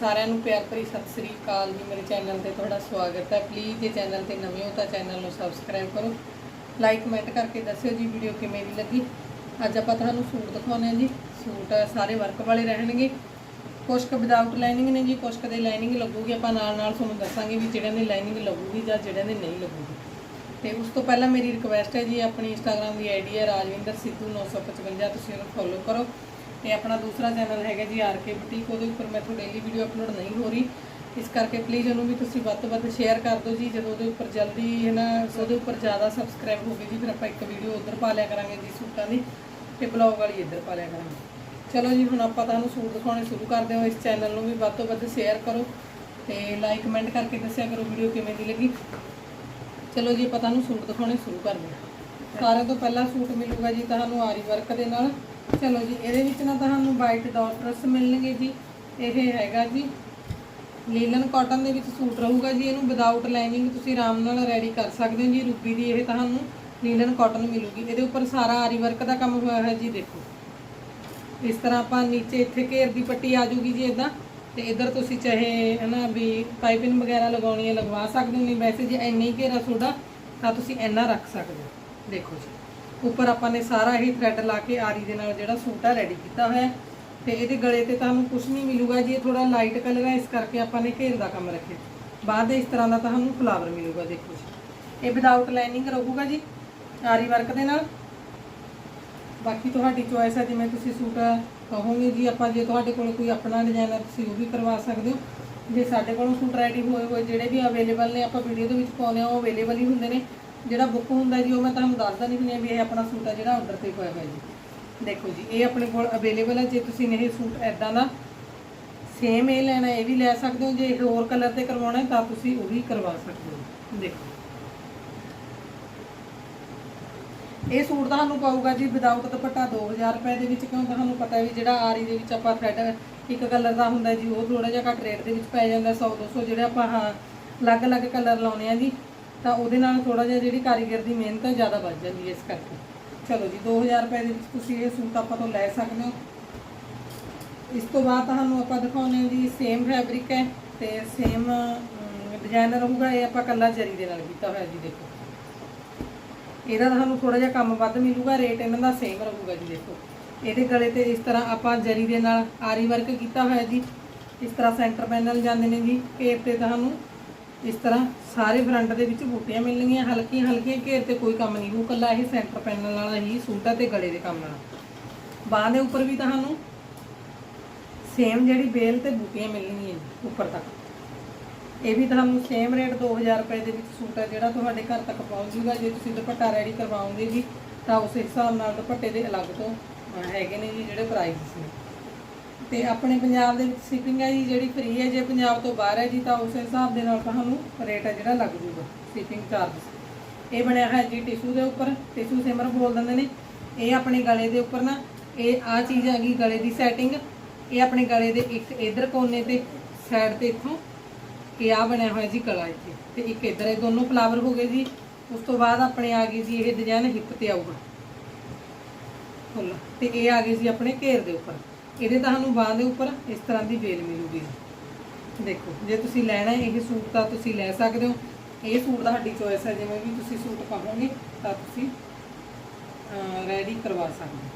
ਸਾਰਿਆਂ ਨੂੰ ਪਿਆਰ ਭਰੀ ਸਤਿ ਸ੍ਰੀ ਅਕਾਲ ਜੀ। ਮੇਰੇ ਚੈਨਲ ਤੇ ਤੁਹਾਡਾ ਸਵਾਗਤ ਹੈ। ਪਲੀਜ਼ ਜੇ ਚੈਨਲ ਤੇ ਨਵੇਂ ਹੋ ਤਾਂ ਚੈਨਲ ਨੂੰ ਸਬਸਕ੍ਰਾਈਬ ਕਰੋ। ਲਾਈਕ ਕਮੈਂਟ ਕਰਕੇ ਦੱਸਿਓ ਜੀ ਵੀਡੀਓ ਕਿਵੇਂ ਦੀ ਲੱਗੀ। ਅੱਜ ਆਪਾਂ ਤੁਹਾਨੂੰ ਸੂਟ ਦਿਖਾਉਂਦੇ ਹਾਂ ਜੀ। ਸੂਟ ਸਾਰੇ ਵਰਕ ਵਾਲੇ ਰਹਿਣਗੇ। ਕੁਛ ਕੁ ਵਿਦਆਊਟ ਲਾਈਨਿੰਗ ਨੇ ਜੀ। ਕੁਛ ਕਦੇ ਲਾਈਨਿੰਗ ਲੱਗੂਗੀ। ਆਪਾਂ ਨਾਲ ਨਾਲ ਤੁਹਾਨੂੰ ਦੱਸਾਂਗੇ ਵੀ ਜਿਹੜਿਆਂ ਦੀ ਲਾਈਨਿੰਗ ਲੱਗੂਗੀ ਜਾਂ ਜਿਹੜਿਆਂ ਦੀ ਨਹੀਂ ਲੱਗੂਗੀ। ਤੇ ਉਸ ਤੋਂ ਪਹਿਲਾਂ ਮੇਰੀ ਰਿਕੁਐਸਟ ਹੈ ਜੀ, ਆਪਣੀ ਇੰਸਟਾਗ੍ਰam ਦੀ ਆਈਡੀ ਹੈ ਰਾਜਵਿੰਦਰ ਸਿੱਧੂ 955 ਤੁਸੀਂ ਉਹਨੂੰ ਫੋਲੋ ਕਰੋ। ਤੇ ਆਪਣਾ ਦੂਸਰਾ ਚੈਨਲ ਹੈਗਾ ਜੀ ਆਰ ਕੇ ਬੁਟੀਕ, ਉਹਦੇ ਉੱਪਰ ਮੈਂ ਤੁਹਾਡੇ ਲਈ ਵੀਡੀਓ ਅਪਲੋਡ ਨਹੀਂ ਹੋ ਰਹੀ। ਇਸ ਕਰਕੇ ਪਲੀਜ਼ ਉਹਨੂੰ ਵੀ ਤੁਸੀਂ ਵੱਧ ਤੋਂ ਵੱਧ ਸ਼ੇਅਰ ਕਰ ਦਿਓ ਜੀ, ਜਦੋਂ ਉਹਦੇ ਉੱਪਰ ਜਲਦੀ, ਹੈ ਨਾ ਉਹਦੇ ਉੱਪਰ ਜ਼ਿਆਦਾ ਸਬਸਕ੍ਰਾਈਬ ਹੋ ਗਏ ਜੀ ਫਿਰ ਆਪਾਂ ਇੱਕ ਵੀਡੀਓ ਉਧਰ ਪਾ ਲਿਆ ਕਰਾਂਗੇ ਜੀ ਸੂਟਾਂ ਦੀ ਤੇ ਬਲੌਗ ਵਾਲੀ ਇੱਧਰ ਪਾ ਲਿਆ ਕਰਾਂਗੇ। ਚਲੋ ਜੀ, ਹੁਣ ਆਪਾਂ ਤੁਹਾਨੂੰ ਸੂਟ ਦਿਖਾਉਣੇ ਸ਼ੁਰੂ ਕਰਦੇ ਹਾਂ। ਇਸ ਚੈਨਲ ਨੂੰ ਵੀ ਵੱਧ ਤੋਂ ਵੱਧ ਸ਼ੇਅਰ ਕਰੋ ਤੇ ਲਾਈਕ ਕਮੈਂਟ ਕਰਕੇ ਦੱਸਿਆ ਕਰੋ ਵੀਡੀਓ ਕਿਵੇਂ ਦੀ ਲੱਗੀ। ਚਲੋ ਜੀ, ਆਪਾਂ ਤੁਹਾਨੂੰ ਸੂਟ ਦਿਖਾਉਣੇ ਸ਼ੁਰੂ ਕਰਦੇ ਹਾਂ। ਸਾਰਿਆਂ ਤੋਂ ਪਹਿਲਾ ਸੂਟ ਮਿਲੂਗਾ ਜੀ ਤੁਹਾਨੂੰ ਆਰੀ ਵਰਕ ਦੇ ਨਾਲ। ਚਲੋ ਜੀ, ਇਹਦੇ ਵਿੱਚ ਨਾ ਤੁਹਾਨੂੰ ਵਾਈਟ ਡਾਟਰਸ ਮਿਲਣਗੇ ਜੀ। ਇਹ ਹੈਗਾ ਜੀ ਲੀਲਨ ਕਾਟਨ ਦੇ ਵਿੱਚ ਸੂਟ ਰਹੂਗਾ ਜੀ, ਇਹਨੂੰ ਵਿਦਆਊਟ ਲਾਈਨਿੰਗ ਤੁਸੀਂ ਆਰਾਮ ਨਾਲ ਰੈਡੀ ਕਰ ਸਕਦੇ ਹੋ ਜੀ, ਰੂਬੀ ਦੀ ਇਹ ਤੁਹਾਨੂੰ ਲੀਲਨ ਕਾਟਨ ਮਿਲੂਗੀ। ਇਹਦੇ ਉੱਪਰ ਸਾਰਾ ਆਰੀ ਵਰਕ ਦਾ ਕੰਮ ਹੋਇਆ ਹੈ ਜੀ, ਦੇਖੋ। ਇਸ ਤਰ੍ਹਾਂ ਆਪਾਂ ਨੀਚੇ ਇੱਥੇ ਘੇਰ ਦੀ ਪੱਟੀ ਆ ਜੂਗੀ ਜੀ ਇਦਾਂ ਤੇ ਇਧਰ ਤੁਸੀਂ ਚਾਹੇ ਹਨਾ ਵੀ ਪਾਈਪਿੰਗ ਵਗੈਰਾ ਲਗਾਉਣੀ ਹੈ, ਲਗਵਾ ਸਕਦੇ ਹੋ, ਨਹੀਂ ਵੈਸੇ ਜੇ ਇੰਨੀ ਘੇਰਾ ਤੁਹਾਡਾ ਤਾਂ ਤੁਸੀਂ ਇੰਨਾ ਰੱਖ ਸਕਦੇ ਹੋ। ਦੇਖੋ ਜੀ। ਉੱਪਰ ਆਪਾਂ ਨੇ ਸਾਰਾ ਹੀ ਥ੍ਰੈਡ ਲਾ ਕੇ ਆਰੀ ਦੇ ਨਾਲ ਜਿਹੜਾ ਸੂਟ ਆ ਰੈਡੀ ਕੀਤਾ ਹੋਇਆ ਹੈ। ਤੇ ਇਹਦੇ ਗਲੇ ਤੇ ਤੁਹਾਨੂੰ ਕੁਝ ਨਹੀਂ ਮਿਲੂਗਾ ਜੀ, ਇਹ ਥੋੜਾ ਲਾਈਟ ਕਲਰ ਹੈ, ਇਸ ਕਰਕੇ ਆਪਾਂ ਨੇ ਘੇਰ ਦਾ ਕੰਮ ਰੱਖਿਆ। ਬਾਅਦ ਇਸ ਤਰ੍ਹਾਂ ਦਾ ਤੁਹਾਨੂੰ ਫਲਾਵਰ ਮਿਲੂਗਾ, ਦੇਖੋ ਜੀ। ਇਹ ਵਿਦਆਊਟ ਲਾਈਨਿੰਗ ਰਹੂਗਾ ਜੀ, ਆਰੀ ਵਰਕ ਦੇ ਨਾਲ। ਬਾਕੀ ਤੁਹਾਡੀ ਚੋਇਸ ਹੈ, ਜਿਵੇਂ ਤੁਸੀਂ ਸੂਟ ਕਹੋਗੇ ਜੀ, ਆਪਾਂ ਜੇ ਤੁਹਾਡੇ ਕੋਲ ਕੋਈ ਆਪਣਾ ਡਿਜ਼ਾਈਨ ਹੈ ਤੁਸੀਂ ਉਹ ਵੀ ਕਰਵਾ ਸਕਦੇ ਹੋ। ਜੇ ਸਾਡੇ ਕੋਲੋਂ ਸੂਟ ਰੈਡੀ ਹੋਏ ਹੋਏ ਜਿਹੜੇ ਵੀ ਅਵੇਲੇਬਲ ਨੇ, ਆਪਾਂ ਵੀਡੀਓ ਦੇ ਵਿੱਚ ਪਾਉਂਦੇ ਆ ਉਹ ਅਵੇਲੇਬਲ ਹੀ ਹੁੰਦੇ ਨੇ। ਜਿਹੜਾ ਬੁੱਕ ਹੁੰਦਾ ਜੀ, ਉਹ ਮੈਂ ਤੁਹਾਨੂੰ ਦੱਸ ਦਿੰਦੀ ਹੁੰਦੀ ਹਾਂ ਵੀ ਇਹ ਆਪਣਾ ਸੂਟ ਆ ਜਿਹੜਾ ਆਰਡਰ ਤੇ ਹੋਇਆ ਹੋਇਆ ਜੀ। ਦੇਖੋ ਜੀ, ਇਹ ਆਪਣੇ ਕੋਲ ਅਵੇਲੇਬਲ ਹੈ ਜੇ ਤੁਸੀਂ ਨੇ ਇਹ ਸੂਟ ਐਦਾਂ ਦਾ ਸੇਮ ਇਹ ਲੈਣਾ, ਇਹ ਵੀ ਲੈ ਸਕਦੇ ਹੋ, ਜੇ ਇਹ ਹੋਰ ਕਲਰ ਤੇ ਕਰਵਾਉਣਾ ਤਾਂ ਤੁਸੀਂ ਉਹ ਵੀ ਕਰਵਾ ਸਕਦੇ ਹੋ। ਦੇਖੋ। ਇਹ ਸੂਟ ਤੁਹਾਨੂੰ ਪਾਊਗਾ ਜੀ ਵਿਦਆਊਟ ਦੁਪੱਟਾ 2000 ਰੁਪਏ ਦੇ ਵਿੱਚ ਕਿਉਂ ਤੁਹਾਨੂੰ ਪਤਾ ਵੀ ਜਿਹੜਾ ਆਰੀ ਦੇ ਵਿੱਚ ਆਪਾਂ ਥਰੈਡ ਇੱਕ ਕਲਰ ਦਾ ਹੁੰਦਾ ਜੀ, ਉਹ ਥੋੜਾ ਜਿਹਾ ਘੱਟ ਰੇਟ ਦੇ ਵਿੱਚ ਪੈ ਜਾਂਦਾ 100 200 ਜਿਹੜੇ ਆਪਾਂ ਹਾਂ ਅਲੱਗ-ਅਲੱਗ ਕਲਰ ਲਾਉਣੇ ਆ ਜੀ। ਤਾਂ ਉਹਦੇ ਨਾਲ ਥੋੜਾ ਜਿਹਾ ਜਿਹੜੀ ਕਾਰੀਗਰ ਦੀ ਮਿਹਨਤ ਹੈ ਜ਼ਿਆਦਾ ਵੱਧ ਜਾਂਦੀ ਹੈ ਇਸ ਕਰਕੇ। ਚਲੋ ਜੀ 2000 ਰੁਪਏ ਦੇ ਵਿੱਚ ਤੁਸੀਂ ਇਹ ਸੂਟ ਆਪਾਂ ਤੋਂ ਲੈ ਸਕਦੇ ਹੋ। ਇਸ ਤੋਂ ਬਾਅਦ ਤੁਹਾਨੂੰ ਆਪਾਂ ਦਿਖਾਉਣੇ ਹਾਂ ਜੀ ਸੇਮ ਫੈਬਰਿਕ ਹੈ ਤੇ ਸੇਮ ਡਿਜ਼ਾਈਨ ਰਹੂਗਾ ਇਹ ਆਪਾਂ ਕੱਲਾ ਜਰੀ ਦੇ ਨਾਲ ਕੀਤਾ ਹੋਇਆ ਜੀ ਦੇਖੋ। ਇਹਦਾ ਤੁਹਾਨੂੰ ਥੋੜਾ ਜਿਹਾ ਕੰਮ ਵੱਧ ਮਿਲੂਗਾ ਰੇਟ ਇਹਨਾਂ ਦਾ ਸੇਮ ਰਹੂਗਾ ਜੀ ਦੇਖੋ। ਇਹਦੇ ਗਲੇ ਤੇ ਇਸ ਤਰ੍ਹਾਂ ਆਪਾਂ ਜਰੀ ਦੇ ਨਾਲ ਆਰੀ ਵਰਕ ਕੀਤਾ ਹੋਇਆ ਜੀ। ਇਸ ਤਰ੍ਹਾਂ ਸੈਂਟਰ ਪੈਨਲ ਜਾਂਦੇ ਨੇ ਜੀ ਘੇਰ ਤੇ ਤੁਹਾਨੂੰ ਇਸ ਤਰ੍ਹਾਂ ਸਾਰੇ ਫਰੰਟ ਦੇ ਵਿੱਚ ਬੂਟੀਆਂ ਮਿਲਣਗੀਆਂ, ਹਲਕੀਆਂ ਹਲਕੀਆਂ ਘੇਰ ਤੇ ਕੋਈ ਕੰਮ ਨਹੀਂ ਹੋਊ। ਕੱਲਾ ਇਹ ਸੈਂਟਰ ਪੈਨਲ ਨਾਲ ਹੀ ਸੂਟ ਹੈ ਤੇ ਗਲੇ ਦੇ ਕੰਮ ਨਾਲ। ਬਾਹਾਂ ਦੇ ਉੱਪਰ ਵੀ ਤੁਹਾਨੂੰ ਸੇਮ ਜਿਹੜੀ ਬੇਲ ਤੇ ਬੂਟੀਆਂ ਮਿਲਣਗੀਆਂ ਉੱਪਰ ਤੱਕ। ਇਹ ਵੀ ਤੁਹਾਨੂੰ ਸੇਮ ਰੇਟ 2000 ਰੁਪਏ ਦੇ ਵਿੱਚ ਸੂਟ ਹੈ, ਜਿਹੜਾ ਤੁਹਾਡੇ ਘਰ ਤੱਕ ਪਹੁੰਚ ਜੂਗਾ। ਜੇ ਤੁਸੀਂ ਦੁਪੱਟਾ ਰੈਡੀ ਕਰਵਾਉਂਗੇ ਜੀ, ਤਾਂ ਉਸ ਹਿਸਾਬ ਨਾਲ ਦੁਪੱਟੇ ਦੇ ਅਲੱਗ ਤੋਂ ਹੈਗੇ ਨੇ ਜੀ, ਜਿਹੜੇ ਪ੍ਰਾਈਸ ਨੇ। ਤੇ ਆਪਣੇ ਪੰਜਾਬ ਦੇ ਵਿੱਚ ਸ਼ਿਪਿੰਗ ਹੈ ਜੀ, ਜਿਹੜੀ ਫ੍ਰੀ ਹੈ, ਜੇ ਪੰਜਾਬ ਤੋਂ ਬਾਹਰ ਹੈ ਜੀ, ਤਾਂ ਉਸ ਹਿਸਾਬ ਦੇ ਨਾਲ ਤੁਹਾਨੂੰ ਰੇਟ ਹੈ ਜਿਹੜਾ ਲੱਗ ਜੂਗਾ ਸ਼ਿਪਿੰਗ ਚਾਰਜ ਇਹ ਬਣਿਆ ਹੈ ਜੀ ਟਿਸ਼ੂ ਦੇ ਉੱਪਰ ਟਿਸ਼ੂ ਸਿਮਰ ਬੋਲ ਦਿੰਦੇ ਨੇ। ਇਹ ਆਪਣੇ ਗਲੇ ਦੇ ਉੱਪਰ ਨਾ, ਇਹ ਆ ਚੀਜ਼ ਹੈਗੀ ਗਲੇ ਦੀ ਸੈਟਿੰਗ ਇਹ ਆਪਣੇ ਗਲੇ ਦੇ ਇੱਕ ਇਧਰ ਕੋਨੇ ਤੇ ਸਾਈਡ ਤੇ ਇੱਥੋਂ ਕਿ ਆ ਬਣਿਆ ਹੋਇਆ ਜੀ ਗਲਾ ਇੱਥੇ। ਤੇ ਇੱਕ ਇਧਰ ਇਹ ਦੋਨੋਂ ਫਲਾਵਰ ਹੋ ਗਏ ਜੀ। ਉਸ ਤੋਂ ਬਾਅਦ ਆਪਣੇ ਆ ਗਈ ਜੀ, ਇਹ ਡਿਜ਼ਾਈਨ ਹਿੱਪ ਤੇ ਆਊਗਾ। ਫੁੱਲ। ਤੇ ਇਹ ਆ ਗਈ ਜੀ ਆਪਣੇ ਘੇਰ ਦੇ ਉੱਪਰ। ਇਹਦੇ ਤੁਹਾਨੂੰ ਬਾਹਾਂ ਦੇ ਉੱਪਰ ਇਸ ਤਰ੍ਹਾਂ ਦੀ ਵੇਲ ਮਿਲੂਗੀ। ਦੇਖੋ, ਜੇ ਤੁਸੀਂ ਲੈਣਾ ਇਹ ਸੂਟ ਤਾਂ ਤੁਸੀਂ ਲੈ ਸਕਦੇ ਹੋ। ਇਹ ਸੂਟ ਤੁਹਾਡੀ ਚੋਇਸ ਹੈ, ਜਿਵੇਂ ਵੀ ਤੁਸੀਂ ਸੂਟ ਪਾਓਗੇ ਤਾਂ ਤੁਸੀਂ ਰੈਡੀ ਕਰਵਾ ਸਕਦੇ ਹੋ।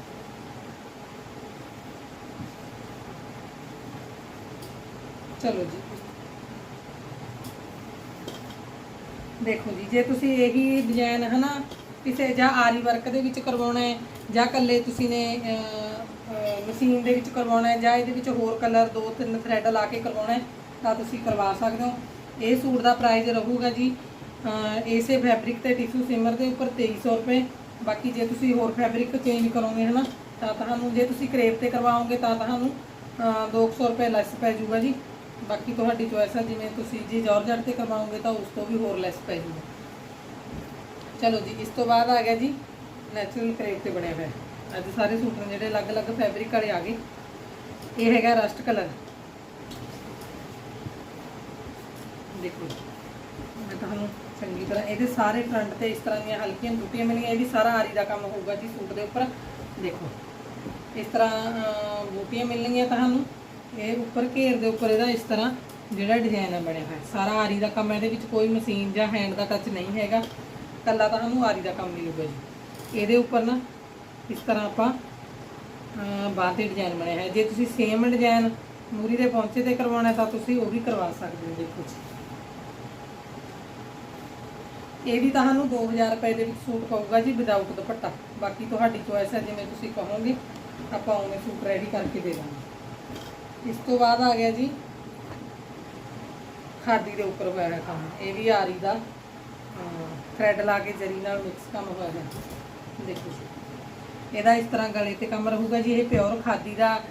ਚਲੋ ਜੀ। ਦੇਖੋ ਜੀ, ਜੇ ਤੁਸੀਂ ਇਹੀ ਡਿਜ਼ਾਈਨ ਹਨਾ, ਕਿਸੇ ਜਾਂ ਆਰੀ ਵਰਕ ਦੇ ਵਿੱਚ ਕਰਵਾਉਣਾ ਹੈ, ਜਾਂ ਕੱਲੇ ਤੁਸੀਂ ਨੇ ਮਸ਼ੀਨ ਦੇ ਵਿੱਚ ਕਰਵਾਉਣਾ ਹੈ ਜਾਂ ਇਹਦੇ ਵਿੱਚ ਹੋਰ ਕਲਰ ਦੋ ਤਿੰਨ ਥਰੈਡ ਲਾ ਕੇ ਕਰਵਾਉਣਾ ਹੈ ਤਾਂ ਤੁਸੀਂ ਕਰਵਾ ਸਕਦੇ ਹੋ। ਇਹ ਸੂਟ ਦਾ ਪ੍ਰਾਈਸ ਰਹੂਗਾ ਜੀ ਇਸੇ ਫੈਬਰਿਕ ਤੇ ਟਿਸ਼ੂ ਸਿਮਰ ਦੇ ਉੱਪਰ 2300 ਰੁਪਏ। ਬਾਕੀ ਜੇ ਤੁਸੀਂ ਹੋਰ ਫੈਬਰਿਕ ਚੇਂਜ ਕਰੋਗੇ ਹਨਾ ਤਾਂ ਤੁਹਾਨੂੰ ਜੇ ਤੁਸੀਂ ਕਰੇਪ ਤੇ ਕਰਵਾਓਗੇ ਤਾਂ ਤੁਹਾਨੂੰ ਅਹ, 200 ਰੁਪਏ ਲੈਸ ਪੈ ਜਾਊਗਾ ਜੀ। ਬਾਕੀ ਤੁਹਾਡੀ ਚੋਇਸ ਹੈ ਜਿਵੇਂ ਤੁਸੀਂ ਜੇ ਜਾਰਜਟ ਤੇ ਕਰਵਾਓਗੇ ਤਾਂ ਉਸ ਤੋਂ ਵੀ ਹੋਰ ਲੈਸ ਪੈ ਜਾਊਗਾ। ਚਲੋ ਜੀ ਇਸ ਤੋਂ ਬਾਅਦ ਆ ਗਿਆ ਜੀ ਨੈਚੁਰਲ ਕਰੇਪ ਤੇ ਬਣਿਆ ਹੋਇਆ। ਅੱਜ ਸਾਰੇ ਸੂਟ ਨੇ ਜਿਹੜੇ ਅਲੱਗ-ਅਲੱਗ ਫੈਬਰਿਕ ਵਾਲੇ ਆ ਗਏ। ਇਹ ਹੈਗਾ ਰਸਟ ਕਲਰ ਦੇਖੋ ਮੈਂ ਤੁਹਾਨੂੰ ਚੰਗੀ ਤਰ੍ਹਾਂ ਇਹਦੇ ਸਾਰੇ ਫਰੰਟ ਤੇ ਇਸ ਤਰ੍ਹਾਂ ਦੀਆਂ ਹਲਕੀਆਂ ਬੂਟੀਆਂ ਮਿਲੀਆਂ ਇਹ ਵੀ ਸਾਰਾ ਆਰੀ ਦਾ ਕੰਮ ਹੋਊਗਾ ਜੀ ਸੂਟ ਦੇ ਉੱਪਰ। ਦੇਖੋ ਇਸ ਤਰ੍ਹਾਂ ਬੂਟੀਆਂ ਮਿਲਣਗੀਆਂ ਤੁਹਾਨੂੰ। ਇਹ ਉੱਪਰ ਘੇਰ ਦੇ ਉੱਪਰ ਇਹਦਾ ਇਸ ਤਰ੍ਹਾਂ ਜਿਹੜਾ ਡਿਜ਼ਾਈਨ ਆ ਬਣਿਆ ਹੋਇਆ। ਸਾਰਾ ਆਰੀ ਦਾ ਕੰਮ ਹੈ, ਇਹਦੇ ਵਿੱਚ ਕੋਈ ਮਸ਼ੀਨ ਜਾਂ ਹੈਂਡ ਦਾ ਟੱਚ ਨਹੀਂ ਹੈਗਾ। ਕੱਲਾ ਤੁਹਾਨੂੰ ਆਰੀ ਦਾ ਕੰਮ ਮਿਲੂਗਾ ਜੀ। ਇਹਦੇ ਉੱਪਰ ਨਾ ਇਸ ਤਰ੍ਹਾਂ ਆਪਾਂ ਬਾਹ ਤੇ ਡਿਜ਼ਾਈਨ ਬਣਿਆ ਹੈ ਜੇ ਤੁਸੀਂ ਸੇਮ ਡਿਜ਼ਾਈਨ ਮੂਰੀ ਦੇ ਪੌਂਚੇ ਤੇ ਕਰਵਾਉਣਾ, ਤਾਂ ਤੁਸੀਂ ਉਹ ਵੀ ਕਰਵਾ ਸਕਦੇ ਹੋ ਦੇਖੋ ਜੀ। ਇਹ ਵੀ ਤੁਹਾਨੂੰ 2000 ਰੁਪਏ ਦੇ ਵਿੱਚ ਸੂਟ ਪਊਗਾ ਜੀ ਵਿਦਆਊਟ ਦੁਪੱਟਾ। ਬਾਕੀ ਤੁਹਾਡੀ ਚੋਇਸ ਹੈ, ਜਿਵੇਂ ਤੁਸੀਂ ਕਹੋਗੇ, ਆਪਾਂ ਉਵੇਂ ਸੂਟ ਰੈਡੀ ਕਰਕੇ ਦੇ ਦਾਂਗੇ। ਇਸ ਤੋਂ ਬਾਅਦ ਆ ਗਿਆ ਜੀ, ਖਾਦੀ ਦੇ ਉੱਪਰ ਹੋਇਆ ਹੈ ਕੰਮ। ਇਹ ਵੀ ਆਰੀ ਦਾ ਥ੍ਰੈਡ ਲਾ ਕੇ ਜਰੀ ਨਾਲ ਮਿਕਸ ਕੰਮ ਹੋਇਆ ਹੈ ਦੇਖੋ ਜੀ। ਇਹਦਾ ਇਸ ਤਰ੍ਹਾਂ ਗਲੇ ਤੇ ਕੰਮ ਰਹੂਗਾ ਜੀ, ਇਹ ਪਿਓਰ ਖਾਦੀ ਦਾ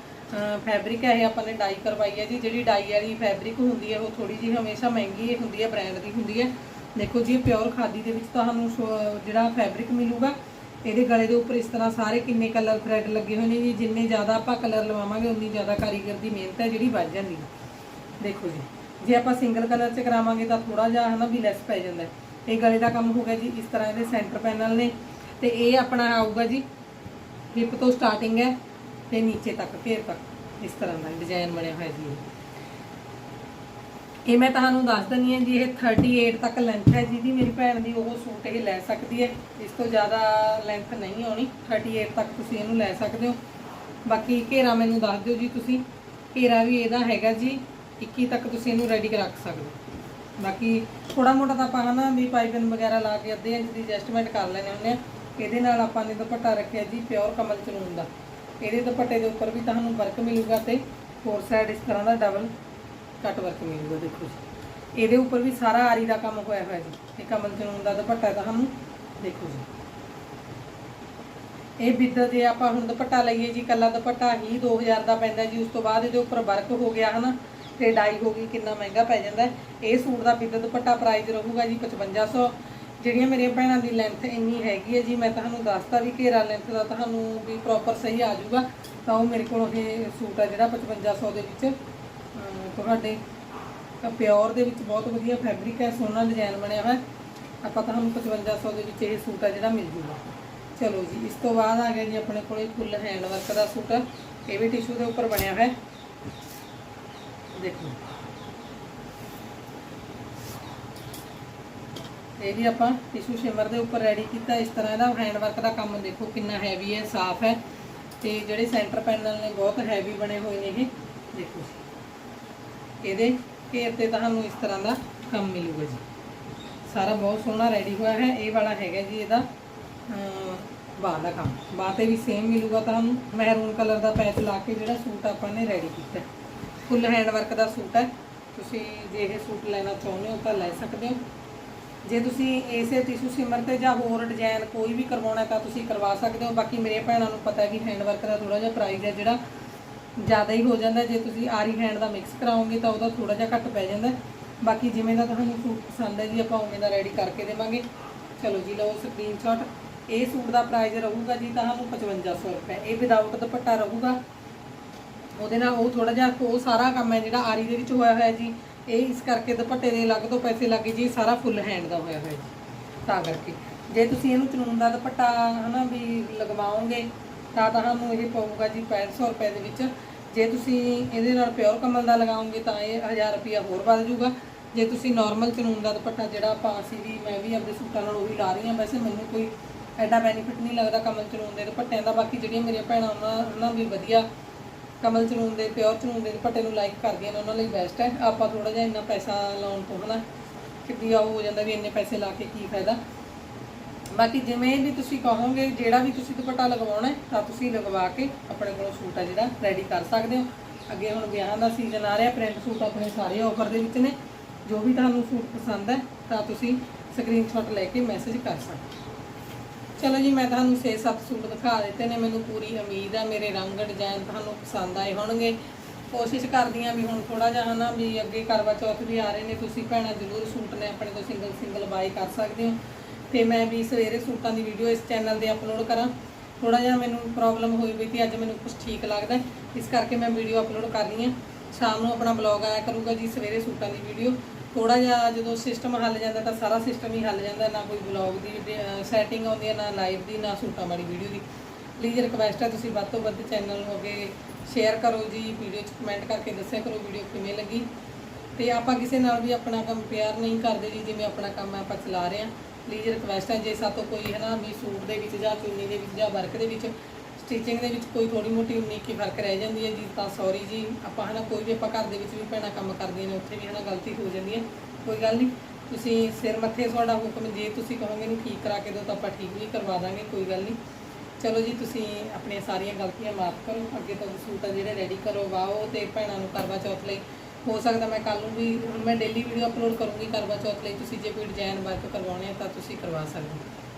ਫੈਬਰਿਕ ਹੈ, ਇਹ ਆਪਾਂ ਨੇ ਡਾਈ ਕਰਵਾਈ ਹੈ ਜੀ। ਜਿਹੜੀ ਡਾਈ ਵਾਲੀ ਫੈਬਰਿਕ ਹੁੰਦੀ ਹੈ, ਉਹ ਥੋੜੀ ਜਿਹੀ ਹਮੇਸ਼ਾ ਮਹਿੰਗੀ ਹੁੰਦੀ ਹੈ ਬ੍ਰਾਂਡ ਦੀ ਹੁੰਦੀ ਹੈ। ਦੇਖੋ ਜੀ ਪਿਓਰ ਖਾਦੀ ਦੇ ਵਿੱਚ ਤੁਹਾਨੂੰ ਸੋ- ਜਿਹੜਾ ਫੈਬਰਿਕ ਮਿਲੂਗਾ, ਇਹਦੇ ਗਲੇ ਦੇ ਉੱਪਰ ਇਸ ਤਰ੍ਹਾਂ ਸਾਰੇ ਕਿੰਨੇ ਕਲਰ ਥ੍ਰੈਡ ਲੱਗੇ ਹੋਏ ਨੇ ਜੀ। ਜਿੰਨੇ ਜ਼ਿਆਦਾ ਆਪਾਂ ਕਲਰ ਲਵਾਵਾਂਗੇ, ਉਨੀ ਜ਼ਿਆਦਾ ਕਾਰੀਗਰ ਦੀ ਮਿਹਨਤ ਹੈ ਜਿਹੜੀ ਵੱਧ ਜਾਂਦੀ ਹੈ। ਦੇਖੋ ਜੀ, ਜੇ ਆਪਾਂ ਸਿੰਗਲ ਕਲਰ 'ਚ ਕਰਾਵਾਂਗੇ ਤਾਂ ਥੋੜਾ ਜਿਹਾ ਹਨਾ ਵੀ ਲੈਸ ਪੈ ਜਾਂਦਾ ਇਹ ਗਲੇ ਦਾ ਕੰਮ ਹੋ ਗਿਆ ਜੀ, ਇਸ ਤਰ੍ਹਾਂ ਇਹਦੇ ਸੈਂਟਰ ਪੈਨਲ ਨੇ। ਤੇ ਇਹ ਆਪਣਾ ਆਊਗਾ ਜੀ ਹਿਪ ਤੋਂ ਸਟਾਰਟਿੰਗ ਹੈ ਤੇ ਨੀਚੇ ਤੱਕ ਘੇਰ ਤੱਕ ਇਸ ਤਰ੍ਹਾਂ ਦਾ ਡਿਜ਼ਾਈਨ ਬਣਿਆ ਹੋਇਆ ਜੀ। ਇਹ। ਇਹ ਮੈਂ ਤੁਹਾਨੂੰ ਦੱਸ ਦਿੰਨੀ ਹਾਂ ਜੀ, ਇਹ 38 ਤੱਕ ਲੈਂਥ ਹੈ ਜਿਹਦੀ ਮੇਰੀ ਭੈਣ ਦੀ ਉਹ ਸੂਟ ਇਹ ਲੈ ਸਕਦੀ ਹੈ। ਇਸ ਤੋਂ ਜ਼ਿਆਦਾ ਲੈਂਥ ਨਹੀਂ ਆਉਣੀ 38 ਤੱਕ ਤੁਸੀਂ ਇਹਨੂੰ ਲੈ ਸਕਦੇ ਹੋ। ਬਾਕੀ ਘੇਰਾ ਮੈਨੂੰ ਦੱਸ ਦਿਓ ਜੀ ਤੁਸੀਂ। ਘੇਰਾ ਵੀ ਇਹਦਾ ਹੈਗਾ ਜੀ 21 ਤੱਕ ਤੁਸੀਂ ਇਹਨੂੰ ਰੈਡੀ ਰੱਖ ਸਕਦੇ ਹੋ। ਬਾਕੀ ਥੋੜਾ ਮੋਟਾ ਤਾਂ ਆਪਾਂ ਹਨਾ ਵੀ ਪਾਈਪਿੰਗ ਵਗੈਰਾ ਲਾ ਕੇ ਅੱਧੇ ਇੰਚ ਦੀ ਐਡਜਸਟਮੈਂਟ ਕਰ ਲੈਣੇ ਹੁੰਦੇ ਆ। ਇਹਦੇ ਨਾਲ ਆਪਾਂ ਨੇ ਦੁਪੱਟਾ ਰੱਖਿਆ ਜੀ ਪਿਓਰ ਕਮਲ ਚਨੂਨ ਦਾ। ਇਹਦੇ ਦੁਪੱਟੇ ਦੇ ਉੱਪਰ ਵੀ ਤੁਹਾਨੂੰ ਵਰਕ ਮਿਲੂਗਾ ਤੇ ਫੋਰ ਸਾਈਡ ਇਸ ਤਰ੍ਹਾਂ ਦਾ ਡਬਲ ਕੱਟ ਵਰਕ ਮਿਲੂਗਾ, ਦੇਖੋ ਜੀ। ਇਹਦੇ ਉੱਪਰ ਵੀ ਸਾਰਾ ਆਰੀ ਦਾ ਕੰਮ ਹੋਇਆ ਹੋਇਆ ਜੀ। ਇਹ ਕਮਲ ਚਨੂਨ ਦਾ ਦੁਪੱਟਾ ਤੁਹਾਨੂੰ, ਦੇਖੋ ਜੀ। ਇਹ ਬਿੱਦ ਜੇ ਆਪਾਂ ਹੁਣ ਦੁਪੱਟਾ ਲਈਏ ਜੀ, ਕੱਲਾ ਦੁਪੱਟਾ ਹੀ 2000 ਦਾ ਪੈਂਦਾ ਜੀ। ਉਸ ਤੋਂ ਬਾਅਦ ਇਹਦੇ ਉੱਪਰ ਵਰਕ ਹੋ ਗਿਆ ਹਨਾ, ਤੇ ਡਾਈ ਹੋ ਗਈ, ਕਿੰਨਾ ਮਹਿੰਗਾ ਪੈ ਜਾਂਦਾ ਇਹ ਸੂਟ ਦਾ ਬਿੱਦ ਦੁਪੱਟਾ ਪ੍ਰਾਈਸ ਰਹੂਗਾ ਜੀ 5500 ਜਿਹੜੀਆਂ ਮੇਰੀਆਂ ਭੈਣਾਂ ਦੀ ਲੈਂਥ ਇੰਨੀ ਹੈਗੀ ਹੈ ਜੀ, ਮੈਂ ਤੁਹਾਨੂੰ ਦੱਸਤਾ ਵੀ ਘੇਰਾ ਲੈਂਥ ਦਾ ਤੁਹਾਨੂੰ ਵੀ ਪ੍ਰੋਪਰ ਸਹੀ ਆ ਜਾਊਗਾ। ਤਾਂ ਉਹ ਮੇਰੇ ਕੋਲ ਇਹ ਸੂਟ ਆ ਜਿਹੜਾ 5500 ਦੇ ਵਿੱਚ ਤੁਹਾਡੇ ਪਿਓਰ ਦੇ ਵਿੱਚ ਬਹੁਤ ਵਧੀਆ ਫੈਬਰਿਕ ਹੈ, ਸੋਹਣਾ ਡਿਜ਼ਾਈਨ ਬਣਿਆ ਹੋਇਆ। ਆਪਾਂ ਤੁਹਾਨੂੰ 5500 ਦੇ ਵਿੱਚ ਇਹ ਸੂਟ ਆ ਜਿਹੜਾ ਮਿਲ ਜੂਗਾ। ਚਲੋ ਜੀ, ਇਸ ਤੋਂ ਬਾਅਦ ਆ ਗਿਆ ਜੀ ਆਪਣੇ ਕੋਲੇ ਫੁੱਲ ਹੈਂਡ ਵਰਕ ਦਾ ਸੂਟ। ਇਹ ਵੀ ਟਿਸ਼ੂ ਦੇ ਉੱਪਰ ਬਣਿਆ ਹੋਇਆ। ਹੈ ਦੇਖੋ। ਇਹ ਵੀ ਆਪਾਂ ਟਿਸ਼ੂ ਸ਼ਿਮਰ ਦੇ ਉੱਪਰ ਰੈਡੀ ਕੀਤਾ। ਇਸ ਤਰ੍ਹਾਂ ਇਹਦਾ ਹੈਂਡ ਵਰਕ ਦਾ ਕੰਮ ਦੇਖੋ ਕਿੰਨਾ ਹੈਵੀ ਹੈ ਸਾਫ਼ ਹੈ ਤੇ ਜਿਹੜੇ ਸੈਂਟਰ ਪੈਨਲ ਨੇ ਬਹੁਤ ਹੈਵੀ ਬਣੇ ਹੋਏ ਨੇ ਇਹ ਦੇਖੋ। ਇਹਦੇ ਘੇਰ ਤੇ ਤੁਹਾਨੂੰ ਇਸ ਤਰ੍ਹਾਂ ਦਾ ਕੰਮ ਮਿਲੂਗਾ ਜੀ। ਸਾਰਾ ਬਹੁਤ ਸੋਹਣਾ ਰੈਡੀ ਹੋਇਆ ਹੈ। ਇਹ ਵਾਲਾ ਹੈਗਾ ਜੀ ਇਹਦਾ ਅਮ, ਦਾ ਕੰਮ। ਬਾਂਹ ਤੇ ਵੀ ਸੇਮ ਮਿਲੂਗਾ ਤੁਹਾਨੂੰ। ਮਹਿਰੂਨ ਕਲਰ ਦਾ ਪੈਚ ਲਾ ਕੇ ਜਿਹੜਾ ਸੂਟ ਆਪਾਂ ਨੇ ਰੈਡੀ ਕੀਤਾ ਫੁੱਲ ਹੈਂਡ ਵਰਕ ਦਾ ਸੂਟ ਹੈ। ਤੁਸੀਂ ਜੇ ਇਹ ਸੂਟ ਲੈਣਾ ਚਾਹੁੰਦੇ ਹੋ ਤਾਂ ਲੈ ਸਕਦੇ ਹੋ। ਜੇ ਤੁਸੀਂ ਇਸੇ ਟਿਸ਼ੂ ਸਿਮਰ ਤੇ ਜਾਂ ਹੋਰ ਡਿਜ਼ਾਈਨ ਕੋਈ ਵੀ ਕਰਵਾਉਣਾ ਤਾਂ ਤੁਸੀਂ ਕਰਵਾ ਸਕਦੇ ਹੋ। ਬਾਕੀ ਮੇਰੇ ਭੈਣਾਂ ਨੂੰ ਪਤਾ ਹੈ ਕਿ ਹੈਂਡ ਵਰਕ ਦਾ ਥੋੜਾ ਜਿਹਾ ਪ੍ਰਾਈਸ ਹੈ ਜਿਹੜਾ ਜ਼ਿਆਦਾ ਹੀ ਹੋ ਜਾਂਦਾ। ਜੇ ਤੁਸੀਂ ਆਰੀ ਹੈਂਡ ਦਾ ਮਿਕਸ ਕਰਾਓਗੇ ਤਾਂ ਉਹਦਾ ਥੋੜਾ ਜਿਹਾ ਘੱਟ ਪੈ ਜਾਂਦਾ। ਬਾਕੀ ਜਿਵੇਂ ਦਾ ਤੁਹਾਨੂੰ ਸੂਟ ਪਸੰਦ ਹੈ ਜੀ, ਆਪਾਂ ਉਵੇਂ ਦਾ ਰੈਡੀ ਕਰਕੇ ਦੇਵਾਂਗੇ। ਚਲੋ ਜੀ, ਲਓ ਸਕਰੀਨਸ਼ਾਟ ਇਹ ਸੂਟ ਦਾ ਪ੍ਰਾਈਸ ਰਹੂਗਾ ਜੀ ਤੁਹਾਨੂੰ 5500 ਰੁਪਏ। ਇਹ ਵਿਦਆਊਟ ਦੁਪੱਟਾ ਰਹੂਗਾ। ਉਹਦੇ ਨਾਲ ਉਹ ਥੋੜਾ ਜਿਹਾ, ਉਹ ਸਾਰਾ ਕੰਮ ਹੈ ਜਿਹੜਾ ਆਰੀ ਦੇ ਵਿੱਚ ਹੋਇਆ ਹੋਇਆ ਜੀ। ਇਹ ਇਸ ਕਰਕੇ ਦੁਪੱਟੇ ਦੇ ਅਲੱਗ ਤੋਂ ਪੈਸੇ ਲੱਗੇ ਜੀ, ਇਹ ਸਾਰਾ ਫੁੱਲ ਹੈਂਡ ਦਾ ਹੋਇਆ ਹੋਇਆ ਜੀ, ਤਾਂ ਕਰਕੇ। ਜੇ ਤੁਸੀਂ ਇਹਨੂੰ ਚਨੂਨ ਦਾ ਦੁਪੱਟਾ, ਹਨਾ ਵੀ ਲਗਵਾਓਗੇ, ਤਾਂ ਤੁਹਾਨੂੰ ਇਹ ਪਊਗਾ ਜੀ 6500 ਰੁਪਏ ਦੇ ਵਿੱਚ। ਜੇ ਤੁਸੀਂ ਇਹਦੇ ਨਾਲ ਪਿਓਰ ਕਮਲ ਦਾ ਲਗਾਓਗੇ, ਤਾਂ ਇਹ 1000 ਰੁਪਿਆ ਹੋਰ ਵੱਧ ਜਾਊਗਾ। ਜੇ ਤੁਸੀਂ ਨਾਰਮਲ ਚਨੂਨ ਦਾ ਦੁਪੱਟਾ ਜਿਹੜਾ ਆਪਾਂ ਅਸੀਂ ਵੀ, ਮੈਂ ਵੀ ਆਪਣੇ ਸੂਟਾਂ ਨਾਲ ਉਹੀ ਲਾ ਰਹੀ ਹਾਂ, ਵੈਸੇ ਮੈਨੂੰ ਕੋਈ ਐਡਾ ਬੈਨੀਫਿਟ ਨਹੀਂ ਲੱਗਦਾ ਕਮਲ ਚਨੂਨ ਦੇ ਦੁਪੱਟਿਆਂ ਦਾ, ਬਾਕੀ ਜਿਹੜੀਆਂ ਮੇਰੀਆਂ ਭੈਣਾਂ ਉਹਨਾਂ ਉਹਨਾਂ ਵੀ ਵਧੀਆ ਕਮਲ ਚਨੂਨ ਦੇ, ਪਿਓਰ ਚਨੂਨ ਦੇ ਦੁਪੱਟੇ ਨੂੰ ਲਾਈਕ ਕਰਦੀਆਂ ਨੇ ਉਹਨਾਂ ਲਈ ਬੈਸਟ ਹੈ। ਆਪਾਂ ਥੋੜਾ ਜਿਹਾ ਇੰਨਾ ਪੈਸਾ ਲਾਉਣ ਤੋਂ ਹਨਾ ਕਿੱਡੀ ਉਹ ਹੋ ਜਾਂਦਾ ਵੀ ਇੰਨੇ ਪੈਸੇ ਲਾ ਕੇ ਕੀ ਫਾਇਦਾ। ਬਾਕੀ ਜਿਵੇਂ ਵੀ ਤੁਸੀਂ ਕਹੋਗੇ, ਜਿਹੜਾ ਵੀ ਤੁਸੀਂ ਦੁਪੱਟਾ ਲਗਵਾਉਣਾ ਤਾਂ ਤੁਸੀਂ ਲਗਵਾ ਕੇ ਆਪਣੇ ਕੋਲੋਂ ਸੂਟ ਆ ਜਿਹੜਾ ਰੈਡੀ ਕਰ ਸਕਦੇ ਹੋ। ਅੱਗੇ ਹੁਣ ਵਿਆਹਾਂ ਦਾ ਸੀਜ਼ਨ ਆ ਰਿਹਾ ਪ੍ਰਿੰਟ ਸੂਟ ਆਪਣੇ ਸਾਰੇ ਆਫਰ ਦੇ ਵਿੱਚ ਨੇ। ਜੋ ਵੀ ਤੁਹਾਨੂੰ ਸੂਟ ਪਸੰਦ ਹੈ, ਤਾਂ ਤੁਸੀਂ ਸਕਰੀਨਸ਼ਾਟ ਲੈ ਕੇ ਮੈਸੇਜ ਕਰ ਸਕਦੇ ਹੋ। ਚਲੋ ਜੀ, ਮੈਂ ਤੁਹਾਨੂੰ 6-7 ਸੂਟ ਦਿਖਾ ਦਿੱਤੇ ਨੇ, ਮੈਨੂੰ ਪੂਰੀ ਉਮੀਦ ਆ, ਮੇਰੇ ਰੰਗ ਡਿਜ਼ਾਈਨ ਤੁਹਾਨੂੰ ਪਸੰਦ ਆਏ ਹੋਣਗੇ। ਕੋਸ਼ਿਸ਼ ਕਰਦੀ ਹਾਂ ਵੀ ਹੁਣ ਥੋੜਾ ਜਿਹਾ ਹਨਾ ਵੀ ਅੱਗੇ ਕਰਵਾ ਚੌਥ ਵੀ ਆ ਰਹੇ ਨੇ, ਤੁਸੀਂ ਭੈਣਾਂ ਜ਼ਰੂਰ ਸੂਟ ਨੇ, ਆਪਣੇ ਤੋਂ ਸਿੰਗਲ ਸਿੰਗਲ ਬਾਈ ਕਰ ਸਕਦੇ ਹੋ। ਤੇ ਮੈਂ ਵੀ ਸਵੇਰੇ ਸੂਟਾਂ ਦੀ ਵੀਡੀਓ ਇਸ ਚੈਨਲ ਤੇ ਅਪਲੋਡ ਕਰਾਂ। ਥੋੜਾ ਜਿਹਾ ਮੈਨੂੰ ਪ੍ਰੋਬਲਮ ਹੋਈ ਪਈ ਸੀ, ਅੱਜ ਮੈਨੂੰ ਕੁਝ ਠੀਕ ਲੱਗਦਾ ਇਸ ਕਰਕੇ ਮੈਂ ਵੀਡੀਓ ਅਪਲੋਡ ਕਰ ਰਹੀ ਹਾਂ ਸ਼ਾਮ ਨੂੰ ਆਪਣਾ ਬਲੌਗ ਆਇਆ ਕਰੂਗਾ ਜੀ, ਸਵੇਰੇ ਸੂਟਾਂ ਦੀ ਵੀਡੀਓ ਥੋੜਾ ਜਿਹਾ ਜਦੋਂ ਸਿਸਟਮ ਹੱਲ ਜਾਂਦਾ ਤਾਂ ਸਾਰਾ ਸਿਸਟਮ ਹੀ ਹੱਲ ਜਾਂਦਾ, ਨਾ ਕੋਈ ਬਲੌਗ ਦੀ ਸੈਟਿੰਗ ਆਉਂਦੀ ਹੈ, ਨਾ ਲਾਈਵ ਦੀ, ਨਾ ਸੂਟਾਂ ਵਾਲੀ ਵੀਡੀਓ ਦੀ। ਪਲੀਜ਼ ਰਿਕਵੈਸਟ ਹੈ ਤੁਸੀਂ ਵੱਧ ਤੋਂ ਵੱਧ ਚੈਨਲ ਨੂੰ ਅੱਗੇ ਸ਼ੇਅਰ ਕਰੋ ਜੀ ਵੀਡੀਓ 'ਚ ਕਮੈਂਟ ਕਰਕੇ ਦੱਸਿਆ ਕਰੋ ਵੀਡੀਓ ਕਿਵੇਂ ਲੱਗੀ। ਤੇ ਆਪਾਂ ਕਿਸੇ ਨਾਲ ਵੀ ਆਪਣਾ ਕੰਮ ਪਿਆਰ ਨਹੀਂ ਕਰਦੇ ਜੀ, ਜਿਵੇਂ ਆਪਣਾ ਕੰਮ ਆਪਾਂ ਚਲਾ ਰਹੇ ਹਾਂ। ਪਲੀਜ਼ ਰਿਕਵੈਸਟ ਹੈ, ਜੇ ਸਾਤੋਂ ਕੋਈ ਹੈ ਨਾ, ਵੀ ਸੂਟ ਦੇ ਵਿੱਚ ਜਾਂ ਚੁੰਨੀ ਦੇ ਵਿੱਚ ਜਾਂ ਵਰਕ ਦੇ ਵਿੱਚ ਸਟਿਚਿੰਗ ਦੇ ਵਿੱਚ ਕੋਈ ਥੋੜੀ ਮੋਟੀ ਉਨੀਕੀ ਫ਼ਰਕ ਰਹਿ ਜਾਂਦੀ ਹੈ ਜੀ, ਤਾਂ ਸੌਰੀ ਜੀ, ਆਪਾਂ ਹੈ ਨਾ ਕੋਈ ਵੀ ਆਪਾਂ ਘਰ ਦੇ ਵਿੱਚ ਵੀ ਭੈਣਾਂ ਕੰਮ ਕਰਦੀਆਂ ਨੇ, ਉੱਥੇ ਵੀ ਹੈ ਨਾ ਗਲਤੀ ਹੋ ਜਾਂਦੀ ਹੈ। ਕੋਈ ਗੱਲ ਨਹੀਂ, ਤੁਸੀਂ ਸਿਰ ਮੱਥੇ ਤੁਹਾਡਾ ਹੁਕਮ, ਜੇ ਤੁਸੀਂ ਕਹੋਗੇ ਨੂੰ ਠੀਕ ਕਰਾ ਕੇ ਦਿਓ ਤਾਂ ਆਪਾਂ ਠੀਕ ਵੀ ਕਰਵਾ ਦਾਂਗੇ, ਕੋਈ ਗੱਲ ਨਹੀਂ। ਚਲੋ ਜੀ, ਤੁਸੀਂ ਆਪਣੀਆਂ ਸਾਰੀਆਂ ਗਲਤੀਆਂ ਮਾਫ ਕਰੋ, ਅੱਗੇ ਤੋਂ ਸੂਟ ਆ ਜਿਹੜੇ ਰੈਡੀ ਕਰੋ, ਵਾਓ ਤੇ ਭੈਣਾਂ ਨੂੰ ਕਰਵਾ ਚੌਥ ਲਈ। ਹੋ ਸਕਦਾ ਮੈਂ ਕੱਲ ਨੂੰ ਵੀ, ਹੁਣ ਮੈਂ ਡੇਲੀ ਵੀਡੀਓ ਅਪਲੋਡ ਕਰੂੰਗੀ ਕਰਵਾ ਚੌਥ ਲਈ, ਤੁਸੀਂ ਜੇ ਕੋਈ ਡਿਜ਼ਾਈਨ ਵਰਕ ਕਰਵਾਉਣੇ ਆ ਤਾਂ ਤੁਸੀਂ ਕਰਵਾ ਸਕਦੇ ਹੋ।